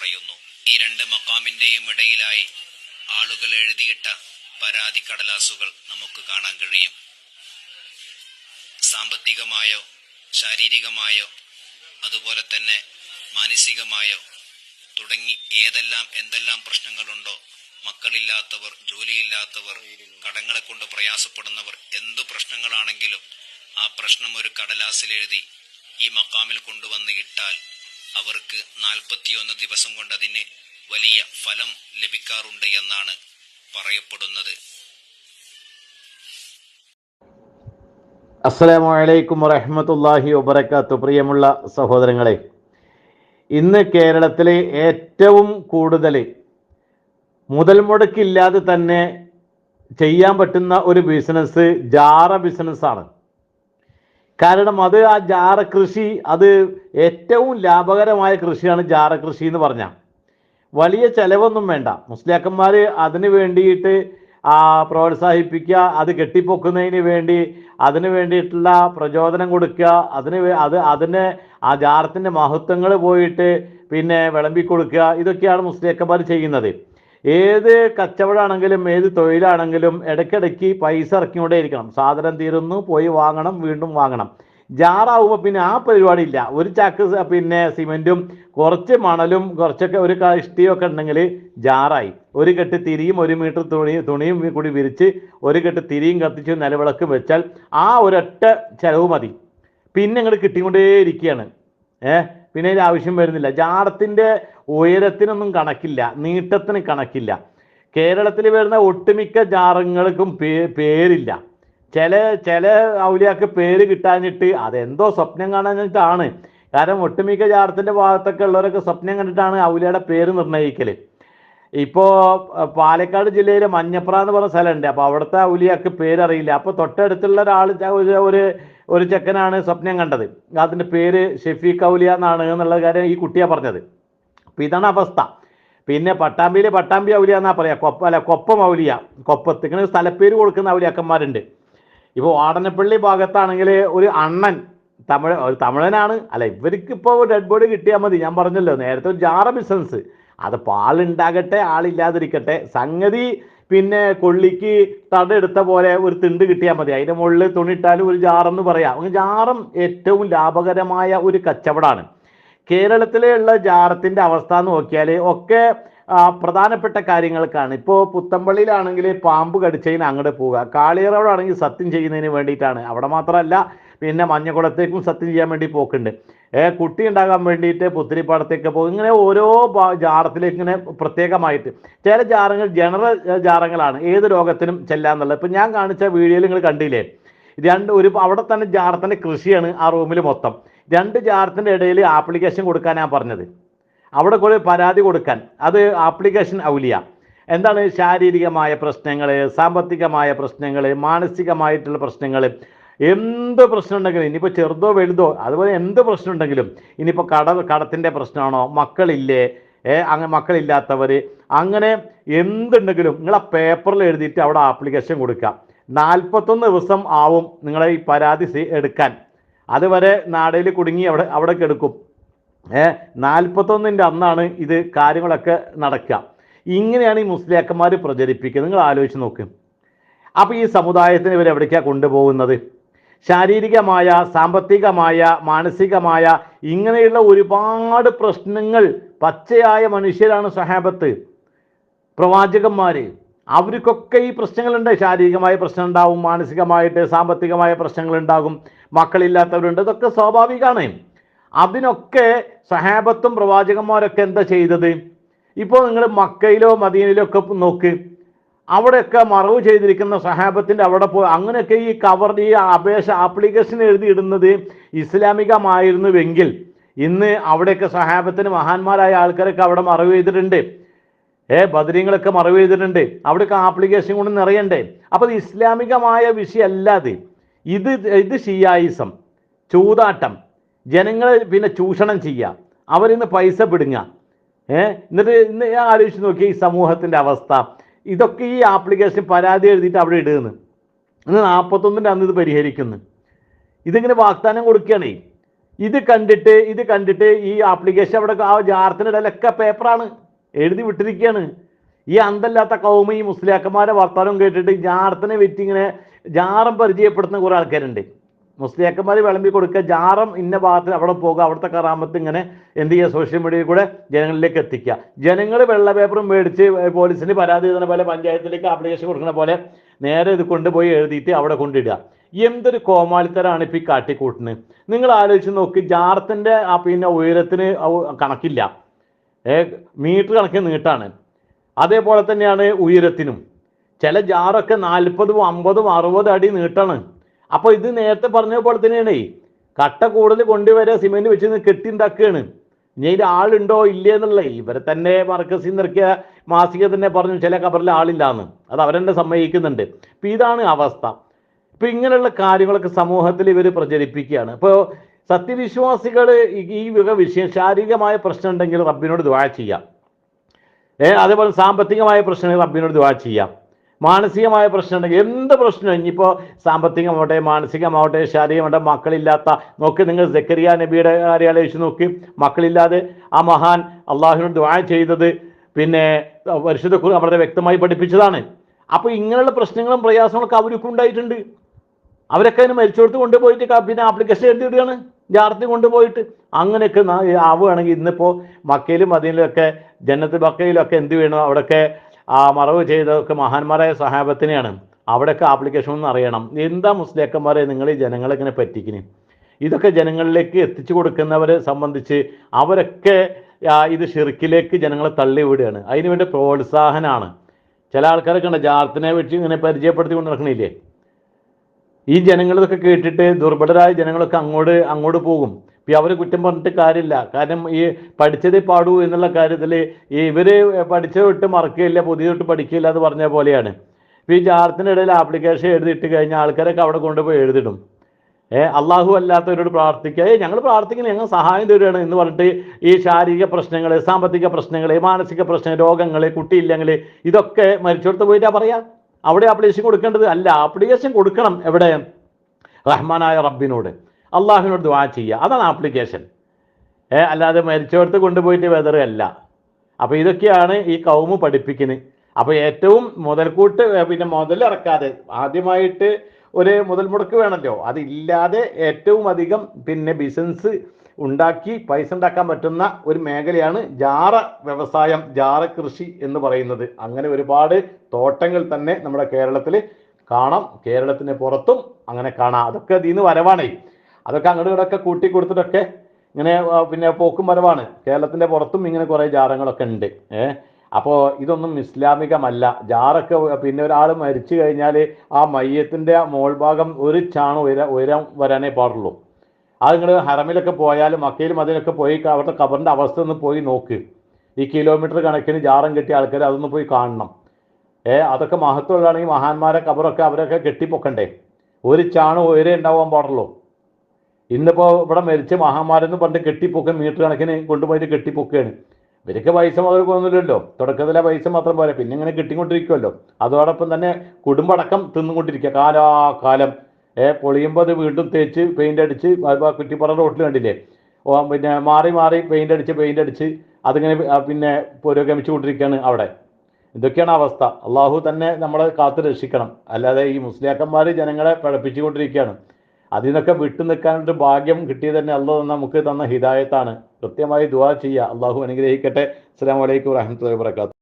പറയുന്നു. ഈ രണ്ട് മക്കാമിന്റെയും ഇടയിലായി ആളുകൾ എഴുതിയിട്ട പരാതി കടലാസുകൾ നമുക്ക് കാണാൻ കഴിയും. സാമ്പത്തികമായോ ശാരീരികമായോ അതുപോലെ തന്നെ മാനസികമായോ തുടങ്ങി ഏതെല്ലാം എന്തെല്ലാം പ്രശ്നങ്ങളുണ്ടോ മക്കളില്ലാത്തവർ ജോലിയില്ലാത്തവർ കടങ്ങളെ കൊണ്ട് പ്രയാസപ്പെടുന്നവർ എന്തു പ്രശ്നങ്ങളാണെങ്കിലും ആ പ്രശ്നം ഒരു കടലാസിൽ എഴുതി ഈ മക്കാമിൽ കൊണ്ടുവന്ന് ഇട്ടാൽ അവർക്ക് നാൽപ്പത്തിയൊന്ന് ദിവസം കൊണ്ട് അതിന് വലിയ ഫലം ലഭിക്കാറുണ്ട് എന്നാണ് പറയപ്പെടുന്നത്. അസ്സലാമു അലൈക്കും വറഹ്മത്തുള്ളാഹി വബറകാത്തു. പ്രിയമുള്ള സഹോദരങ്ങളെ ഇന്ന് കേരളത്തിലെ ഏറ്റവും കൂടുതൽ മുതൽ മുടക്കില്ലാതെ തന്നെ ചെയ്യാൻ പറ്റുന്ന ഒരു ബിസിനസ് ജാറ ബിസിനസ്സാണ്. കാരണം അത് ആ ജാറ കൃഷി അത് ഏറ്റവും ലാഭകരമായ കൃഷിയാണ് ജാറ കൃഷി എന്ന് പറഞ്ഞാൽ വലിയ ചെലവൊന്നും വേണ്ട. മുസ്ലിയാക്കന്മാർ അതിന് വേണ്ടിയിട്ട് ആ പ്രോത്സാഹിപ്പിക്കുക അത് കെട്ടിപ്പൊക്കുന്നതിന് വേണ്ടി അതിന് വേണ്ടിയിട്ടുള്ള പ്രചോദനം കൊടുക്കുക അതിന് അത് അതിന് ആ ജാറത്തിന്റെ മഹത്വങ്ങൾ പോയിട്ട് പിന്നെ വിളമ്പി കൊടുക്കുക ഇതൊക്കെയാണ് മുസ്ലിയാക്കന്മാർ ചെയ്യുന്നത്. ഏത് കച്ചവടമാണെങ്കിലും ഏത് തൊഴിലാണെങ്കിലും ഇടയ്ക്കിടയ്ക്ക് പൈസ ഇറക്കിക്കൊണ്ടേ ഇരിക്കണം സാധനം തീരുന്നു പോയി വാങ്ങണം വീണ്ടും വാങ്ങണം. ജാറാവുമ്പോൾ പിന്നെ ആ പരിപാടി ഇല്ല ഒരു ചാക്ക് പിന്നെ സിമെന്റും കുറച്ച് മണലും കുറച്ചൊക്കെ ഒരു ഇഷ്ടിയും ഒക്കെ ഉണ്ടെങ്കിൽ ജാറായി. ഒരു കെട്ട് തിരിയും ഒരു മീറ്റർ തുണി തുണിയും കൂടി വിരിച്ച് ഒരു കെട്ട് തിരിയും കത്തിച്ച് നിലവിളക്ക് വെച്ചാൽ ആ ഒരൊറ്റ ചെലവ് മതി. പിന്നെ ഇങ്ങോട്ട് കിട്ടിക്കൊണ്ടേ ഇരിക്കുകയാണ് ഏഹ് പിന്നെ അതിന്റെ ആവശ്യം വരുന്നില്ല. ജാറത്തിന്റെ ഉയരത്തിനൊന്നും കണക്കില്ല. നീട്ടത്തിന് കണക്കില്ല. കേരളത്തിൽ വരുന്ന ഒട്ടുമിക്ക ജാറങ്ങൾക്കും പേരില്ല. ചില ചില ഔലിയാക്ക് പേര് കിട്ടാഞ്ഞിട്ട് അതെന്തോ സ്വപ്നം കാണാഞ്ഞിട്ടാണ്. കാരണം ഒട്ടുമിക്ക ജാറത്തിന്റെ ഭാഗത്തൊക്കെ ഉള്ളവരൊക്കെ സ്വപ്നം കണ്ടിട്ടാണ് ഔലിയുടെ പേര് നിർണയിക്കൽ ഇപ്പോൾ പാലക്കാട് ജില്ലയിലെ മഞ്ഞപ്ര എന്ന് പറഞ്ഞ സ്ഥലമുണ്ട്. അപ്പോൾ അവിടുത്തെ ഔലിയാക്ക് പേരറിയില്ല. അപ്പോൾ തൊട്ടടുത്തുള്ള ഒരാൾ ഒരു ഒരു ചെക്കനാണ് സ്വപ്നം കണ്ടത്. അതിന്റെ പേര് ഷെഫീഖ് ഔലിയ എന്നാണ് എന്നുള്ള കാര്യം ഈ കുട്ടിയാ പറഞ്ഞത്. അപ്പോൾ ഇതാണ് അവസ്ഥ. പിന്നെ പട്ടാമ്പിയിൽ പട്ടാമ്പി ഔലിയ എന്നാ പറയാ? കൊപ്പ അല്ല കൊപ്പം ഔലിയ. കൊപ്പത്ത് ഇങ്ങനെ സ്ഥലപ്പേര് കൊടുക്കുന്ന ഔലിയാക്കന്മാരുണ്ട്. ഇപ്പോൾ വാടനപ്പള്ളി ഭാഗത്താണെങ്കിൽ ഒരു അണ്ണൻ തമിഴ് ഒരു തമിഴനാണ്. അല്ല ഇവർക്ക് ഇപ്പോൾ ഡെഡ് ബോഡി കിട്ടിയാൽ മതി. ഞാൻ പറഞ്ഞല്ലോ നേരത്തെ ഒരു ജാറ ബിസിനസ് അത് ആളുണ്ടാകട്ടെ ആളില്ലാതിരിക്കട്ടെ. സംഗതി പിന്നെ കൊള്ളിക്ക് തടെടുത്ത പോലെ ഒരു തിണ്ട് കിട്ടിയാൽ മതി. അതിന്റെ മുകളിൽ തുണിട്ടാലും ഒരു ജാറെന്ന് പറയാം. ജാറം ഏറ്റവും ലാഭകരമായ ഒരു കച്ചവടമാണ് കേരളത്തിലുള്ള ജാറത്തിന്റെ അവസ്ഥ നോക്കിയാൽ ഒക്കെ പ്രധാനപ്പെട്ട കാര്യങ്ങൾക്കാണ്. ഇപ്പോൾ പുത്തമ്പള്ളിയിലാണെങ്കിൽ പാമ്പ് കടിച്ചതിന് അങ്ങോട്ട് പോവുക. കാളിയറോടാണെങ്കിൽ സത്യം ചെയ്യുന്നതിന് വേണ്ടിയിട്ടാണ്. അവിടെ മാത്രമല്ല പിന്നെ മഞ്ഞക്കുളത്തേക്കും സത്യം ചെയ്യാൻ വേണ്ടി പോക്കുണ്ട്. കുട്ടി ഉണ്ടാകാൻ വേണ്ടിയിട്ട് പുത്തിരിപ്പാടത്തേക്ക് പോകും. ഇങ്ങനെ ഓരോ ജാറത്തിലേക്ക് ഇങ്ങനെ പ്രത്യേകമായിട്ട്. ചില ജാറങ്ങൾ ജനറൽ ജാറങ്ങളാണ് ഏത് രോഗത്തിനും ചെല്ലാന്നുള്ളത് ഇപ്പം ഞാൻ കാണിച്ച വീഡിയോയിൽ നിങ്ങൾ കണ്ടില്ലേ? രണ്ട് ഒരു അവിടെ തന്നെ ജാറത്തിന്റെ കൃഷിയാണ് ആ റൂമിൽ മൊത്തം. രണ്ട് ജാറത്തിന്റെ ഇടയിൽ ആപ്ലിക്കേഷൻ കൊടുക്കാൻ ഞാൻ പറഞ്ഞത്. അവിടെ കൂടെ പരാതി കൊടുക്കാൻ. അത് ആപ്ലിക്കേഷൻ ഔലിയ. എന്താണ് ശാരീരികമായ പ്രശ്നങ്ങൾ സാമ്പത്തികമായ പ്രശ്നങ്ങൾ മാനസികമായിട്ടുള്ള പ്രശ്നങ്ങൾ എന്ത് പ്രശ്നം ഉണ്ടെങ്കിലും ഇനിയിപ്പോൾ ചെറുതോ വലുതോ അതുപോലെ എന്ത് പ്രശ്നം ഉണ്ടെങ്കിലും ഇനിയിപ്പോൾ കട കടത്തിന്റെ പ്രശ്നമാണോ മക്കളില്ലേ അങ്ങനെ മക്കളില്ലാത്തവർ അങ്ങനെ എന്തുണ്ടെങ്കിലും നിങ്ങൾ പേപ്പറിൽ എഴുതിയിട്ട് അവിടെ ആപ്ലിക്കേഷൻ കൊടുക്കുക നാൽപ്പത്തൊന്ന് ദിവസം ആവും നിങ്ങളെ ഈ പരാതി എടുക്കാൻ. അതുവരെ നാടയിൽ കുടുങ്ങി അവിടെ അവിടെ എടുക്കും ഏ നാൽപ്പത്തൊന്നിന്റെ അന്നാണ് ഇത് കാര്യങ്ങളൊക്കെ നടക്കുക ഇങ്ങനെയാണ് ഈ മുസ്ലിയാക്കന്മാർ പ്രചരിപ്പിക്കുക നിങ്ങൾ ആലോചിച്ച് നോക്ക്. അപ്പോൾ ഈ സമുദായത്തിന് ഇവർ എവിടേക്കാണ് കൊണ്ടുപോകുന്നത്? ശാരീരികമായ സാമ്പത്തികമായ മാനസികമായ ഇങ്ങനെയുള്ള ഒരുപാട് പ്രശ്നങ്ങൾ പച്ചയായ മനുഷ്യരാണ് സഹാബത്ത് പ്രവാചകന്മാര് അവർക്കൊക്കെ ഈ പ്രശ്നങ്ങളുണ്ട്. ശാരീരികമായ പ്രശ്നം ഉണ്ടാവും മാനസികമായിട്ട് സാമ്പത്തികമായ പ്രശ്നങ്ങൾ ഉണ്ടാകും മക്കളില്ലാത്തവരുണ്ട്. ഇതൊക്കെ സ്വാഭാവികമാണ് അതിനൊക്കെ സഹാബത്തും പ്രവാചകന്മാരൊക്കെ എന്താ ചെയ്തത്? ഇപ്പോൾ നിങ്ങൾ മക്കയിലോ മദീനയിലോ ഒക്കെ നോക്ക്. അവിടെയൊക്കെ മറവ് ചെയ്തിരിക്കുന്ന സഹാബത്തിന്റെ അവിടെ പോയി അങ്ങനെയൊക്കെ ഈ കവർ ഈ അപേക്ഷ ആപ്ലിക്കേഷൻ എഴുതിയിടുന്നത് ഇസ്ലാമികമായിരുന്നുവെങ്കിൽ ഇന്ന് അവിടെയൊക്കെ സഹാബത്തിന് മഹാന്മാരായ ആൾക്കാരൊക്കെ അവിടെ മറവ് ചെയ്തിട്ടുണ്ട്. ഏ ബദരീങ്ങളൊക്കെ മറവ് ചെയ്തിട്ടുണ്ട്. അവിടെയൊക്കെ ആപ്ലിക്കേഷൻ കൊണ്ട് നിറയണ്ടേ? അപ്പോൾ ഇസ്ലാമികമായ വിഷയമല്ലാതെ ഇത് ഇത് ഷിയായിസം ചൂതാട്ടം ജനങ്ങളെ പിന്നെ ചൂഷണം ചെയ്യുക അവരിന്ന് പൈസ പിടുങ്ങുക. ഏഹ് എന്നിട്ട് ഇന്ന് ആലോചിച്ച് നോക്കി ഈ സമൂഹത്തിന്റെ അവസ്ഥ. ഇതൊക്കെ ഈ ആപ്ലിക്കേഷൻ പരാതി എഴുതിയിട്ട് അവിടെ ഇടുന്നു ഇന്ന് നാൽപ്പത്തൊന്നിന്റെ അന്ന് ഇത് പരിഹരിക്കുന്നു. ഇതിങ്ങനെ വാഗ്ദാനം കൊടുക്കുകയാണേ. ഇത് കണ്ടിട്ട് ഇത് കണ്ടിട്ട് ഈ ആപ്ലിക്കേഷൻ അവിടെ ആ ജാറത്തിനിടയിലൊക്കെ പേപ്പറാണ് എഴുതി വിട്ടിരിക്കുകയാണ്. ഈ അന്തല്ലാത്ത കൗമ ഈ മുസ്ലിയാക്കന്മാരെ വർത്തമാനം കേട്ടിട്ട് ജാർത്തിനെ വെറ്റിങ്ങനെ ജാറം പരിചയപ്പെടുത്തുന്ന കുറേ ആൾക്കാരുണ്ട്. മുസ്ലിയാക്കന്മാർ വിളമ്പി കൊടുക്കുക. ജാറം ഇന്ന ഭാഗത്ത് അവിടെ പോകുക. അവിടുത്തെ കറാമത്ത് ഇങ്ങനെ എന്ത് ചെയ്യുക? സോഷ്യൽ മീഡിയയിൽ കൂടെ ജനങ്ങളിലേക്ക് എത്തിക്കുക. ജനങ്ങൾ വെള്ള പേപ്പറും മേടിച്ച് പോലീസിന് പരാതി എഴുതുന്ന പോലെ പഞ്ചായത്തിലേക്ക് ആപ്ലിക്കേഷൻ കൊടുക്കുന്ന പോലെ നേരെ ഇത് കൊണ്ടുപോയി എഴുതിയിട്ട് അവിടെ കൊണ്ടിടുക. എന്തൊരു കോമാളിത്തരാണ് ഇപ്പം ഈ കാട്ടിക്കൂട്ടിന്? നിങ്ങൾ ആലോചിച്ച് നോക്ക്. ജാറത്തിന്റെ ആ പിന്നെ ഉയരത്തിന് കണക്കില്ല. ഏ മീറ്റർ കണക്കിന് നീട്ടാണ്. അതേപോലെ തന്നെയാണ് ഉയരത്തിനും. ചില ജാറൊക്കെ നാൽപ്പതും അമ്പതും അറുപതും അടി നീട്ടാണ്. അപ്പോൾ ഇത് നേരത്തെ പറഞ്ഞ പോലെ തന്നെയാണ്. കട്ട കൂടുതൽ കൊണ്ടുവരെ സിമെന്റ് വെച്ച് കെട്ടിണ്ടാക്കുകയാണ് ഇനി അതിൽ ആളുണ്ടോ ഇല്ലേ എന്നുള്ള ഇവരെ തന്നെ മർക്കസിൽ നിറക്കിയ മാസിക തന്നെ പറഞ്ഞു ചില കബറിൽ ആളില്ലാന്ന്. അത് അവരെന്നെ സമ്മതിക്കുന്നുണ്ട്. ഇപ്പം ഇതാണ് അവസ്ഥ. ഇപ്പം ഇങ്ങനെയുള്ള കാര്യങ്ങളൊക്കെ സമൂഹത്തിൽ ഇവർ പ്രചരിപ്പിക്കുകയാണ്. ഇപ്പോൾ സത്യവിശ്വാസികൾ ഈ വക വിഷയം ശാരീരികമായ പ്രശ്നം ഉണ്ടെങ്കിൽ റബ്ബിനോട് ദ്വാ ചെയ്യാം. ഏഹ് അതേപോലെ സാമ്പത്തികമായ പ്രശ്നങ്ങൾ റബ്ബിനോട് ദ്വാ ചെയ്യാം. മാനസികമായ പ്രശ്നം ഉണ്ടെങ്കിൽ എന്ത് പ്രശ്നം ഇനിയിപ്പോൾ സാമ്പത്തികമാവട്ടെ മാനസികമാവട്ടെ ശാരീരികമാവട്ടെ മക്കളില്ലാത്ത നോക്കി നിങ്ങൾ സെക്കരിയ നബിയുടെ കാര്യം ആലോചിച്ച് നോക്കി. മക്കളില്ലാതെ ആ മഹാൻ അള്ളാഹുവിനോട് ദ്വാ ചെയ്തത് പിന്നെ പരിശുദ്ധ ഖുർആൻ വളരെ വ്യക്തമായി പഠിപ്പിച്ചതാണ്. അപ്പോൾ ഇങ്ങനെയുള്ള പ്രശ്നങ്ങളും പ്രയാസങ്ങളൊക്കെ അവർക്കും ഉണ്ടായിട്ടുണ്ട്. അവരൊക്കെ അതിന് മരിച്ചോടത്ത് കൊണ്ടുപോയിട്ട് പിന്നെ ആപ്ലിക്കേഷൻ എഴുതി വിടുകയാണ്. ജാർത്തി കൊണ്ടുപോയിട്ട് അങ്ങനെയൊക്കെ ആവുകയാണെങ്കിൽ ഇന്നിപ്പോൾ മക്കയിലും അതിലൊക്കെ ജന്നത്ത് ബക്കയിലൊക്കെ എന്ത് വേണം അവിടെയൊക്കെ ആ മറവ് ചെയ്തതൊക്കെ മഹാന്മാരായ സഹാബത്തിനെയാണ്. അവിടെയൊക്കെ ആപ്ലിക്കേഷൻ ഒന്ന് അറിയണം. എന്താ മുസ്ലിക്കന്മാരെ നിങ്ങൾ ഈ ജനങ്ങളെ ഇങ്ങനെ പറ്റിക്കിന്? ഇതൊക്കെ ജനങ്ങളിലേക്ക് എത്തിച്ചു കൊടുക്കുന്നവരെ സംബന്ധിച്ച് അവരൊക്കെ ഇത് ഷിർക്കിലേക്ക് ജനങ്ങളെ തള്ളിവിടുകയാണ്. അതിനുവേണ്ടി പ്രോത്സാഹനമാണ് ചില ആൾക്കാരൊക്കെ ഉണ്ട് ജാർത്തിനെ വെച്ച് ഇങ്ങനെ പരിചയപ്പെടുത്തി കൊണ്ട് നടക്കണില്ലേ? ഈ ജനങ്ങളിതൊക്കെ കേട്ടിട്ട് ദുർബലരായ ജനങ്ങളൊക്കെ അങ്ങോട്ട് അങ്ങോട്ട് പോകും. ഇപ്പം അവർ കുറ്റം പറഞ്ഞിട്ട് കാര്യമില്ല. കാരണം ഈ പഠിച്ചതേ പാടൂ എന്നുള്ള കാര്യത്തിൽ ഇവർ പഠിച്ചത് വിട്ട് മറക്കുകയില്ല പുതിയതൊട്ട് പഠിക്കില്ല എന്ന് പറഞ്ഞ പോലെയാണ്. ഇപ്പം ഈ ജാറത്തിനിടയിൽ ആപ്ലിക്കേഷൻ എഴുതിയിട്ട് കഴിഞ്ഞാൽ ആൾക്കാരൊക്കെ അവിടെ കൊണ്ടുപോയി എഴുതിടും. ഏ അള്ളാഹു അല്ലാത്തവരോട് പ്രാർത്ഥിക്കുക. ഏ ഞങ്ങൾ പ്രാർത്ഥിക്കുന്നത് ഞങ്ങൾ സഹായം തരുകയാണ് എന്ന് പറഞ്ഞിട്ട് ഈ ശാരീരിക പ്രശ്നങ്ങൾ സാമ്പത്തിക പ്രശ്നങ്ങൾ മാനസിക പ്രശ്നങ്ങൾ രോഗങ്ങൾ കുട്ടിയില്ലെങ്കിൽ ഇതൊക്കെ മരിച്ചെടുത്ത് പോയിട്ടാ പറയാ. അവിടെ ആപ്ലിക്കേഷൻ കൊടുക്കേണ്ടത്? അല്ല ആപ്ലിക്കേഷൻ കൊടുക്കണം എവിടെ? റഹ്മാനായ റബ്ബിനോട്. അള്ളാഹുവിനോട് ദുആ ചെയ്യുക. അതാണ് ആപ്ലിക്കേഷൻ ഏ അല്ലാതെ മരിച്ചോടത്ത് കൊണ്ടുപോയിട്ട് വെതറുകയല്ല അപ്പോൾ ഇതൊക്കെയാണ് ഈ കൗമ് പഠിപ്പിക്കുന്നത് അപ്പോൾ ഏറ്റവും മുതൽക്കൂട്ട് പിന്നെ മുതലിറക്കാതെ ആദ്യമായിട്ട് ഒരു മുതൽ മുടക്ക് വേണമല്ലോ അതില്ലാതെ ഏറ്റവും അധികം പിന്നെ ബിസിനസ് ഉണ്ടാക്കി പൈസ ഉണ്ടാക്കാൻ പറ്റുന്ന ഒരു മേഖലയാണ് ജാറ വ്യവസായം ജാറ കൃഷി എന്ന് പറയുന്നത്. അങ്ങനെ ഒരുപാട് തോട്ടങ്ങൾ തന്നെ നമ്മുടെ കേരളത്തിൽ കാണാം. കേരളത്തിന് പുറത്തും അങ്ങനെ കാണാം. അതൊക്കെ ഇതിൽ നിന്ന് വരവാണേ. അതൊക്കെ അങ്ങോട്ടും ഇവിടെയൊക്കെ കൂട്ടി കൊടുത്തിട്ടൊക്കെ ഇങ്ങനെ പിന്നെ പോക്കും വരവാണ്. കേരളത്തിന്റെ പുറത്തും ഇങ്ങനെ കുറേ ജാറങ്ങളൊക്കെ ഉണ്ട്. ഏഹ് അപ്പോൾ ഇതൊന്നും ഇസ്ലാമികമല്ല. ജാറൊക്കെ പിന്നെ ഒരാൾ മരിച്ചു കഴിഞ്ഞാൽ ആ മയ്യത്തിന്റെ മോൾഭാഗം ഒരു ചാണ് ഉയര ഉയരം വരാനേ പാടുള്ളൂ. അത് നിങ്ങൾ ഹറമിലൊക്കെ പോയാലും മക്കയിലും അതിനൊക്കെ പോയി അവരുടെ കബറിന്റെ അവസ്ഥ ഒന്ന് പോയി നോക്ക്. ഈ കിലോമീറ്റർ കണക്കിന് ജാറം കെട്ടിയ ആൾക്കാർ അതൊന്ന് പോയി കാണണം. ഏ? അതൊക്കെ മഹത്വമുള്ളതാണെങ്കിൽ മഹാന്മാരെ കബറൊക്കെ അവരൊക്കെ കെട്ടിപ്പൊക്കണ്ടേ? ഒരു ചാണ് ഉയരേ ഉണ്ടാവാൻ പാടുള്ളൂ. ഇന്നിപ്പോ ഇവിടെ മരിച്ച മഹാമാരെന്ന് പറഞ്ഞിട്ട് കെട്ടിപ്പൊക്കെ മീറ്റർ കണക്കിന് കൊണ്ടുപോയിട്ട് കെട്ടിപ്പൊക്കുകയാണ്. ഇവർക്ക് പൈസ മുതൽ പോകുന്നില്ലല്ലോ തുടക്കത്തിലെ പൈസ മാത്രം പോരാ. പിന്നെ ഇങ്ങനെ കിട്ടിക്കൊണ്ടിരിക്കുമല്ലോ അതോടൊപ്പം തന്നെ കുടുംബടക്കം തിന്നുകൊണ്ടിരിക്കുക. കാലാകാലം. ഏ പൊളിയുമ്പോൾ അത് വീണ്ടും തേച്ച് പെയിന്റ് അടിച്ച് കുറ്റിപ്പുറം റോട്ടിൽ കണ്ടില്ലേ? ഓ പിന്നെ മാറി മാറി പെയിന്റ് അടിച്ച് പെയിന്റ് അടിച്ച് അതിങ്ങനെ പിന്നെ പുരോഗമിച്ചു കൊണ്ടിരിക്കുകയാണ് അവിടെ. ഇതൊക്കെയാണ് അവസ്ഥ. അള്ളാഹു തന്നെ നമ്മളെ കാത്തു രക്ഷിക്കണം. അല്ലാതെ ഈ മുസ്ലിയാക്കന്മാർ ജനങ്ങളെ പഴപ്പിച്ചുകൊണ്ടിരിക്കുകയാണ് അതിൽ നിന്നൊക്കെ വിട്ടു നിൽക്കാനൊരു ഭാഗ്യം കിട്ടിയത് തന്നെ അള്ളാഹു നമുക്ക് തന്ന ഹിദായത്താണ്. കൃത്യമായി ദുവാ ചെയ്യുക. അള്ളാഹു അനുഗ്രഹിക്കട്ടെ. അസ്സാം വലൈക്കും വാഹമത്തല്ലാ വാത്തു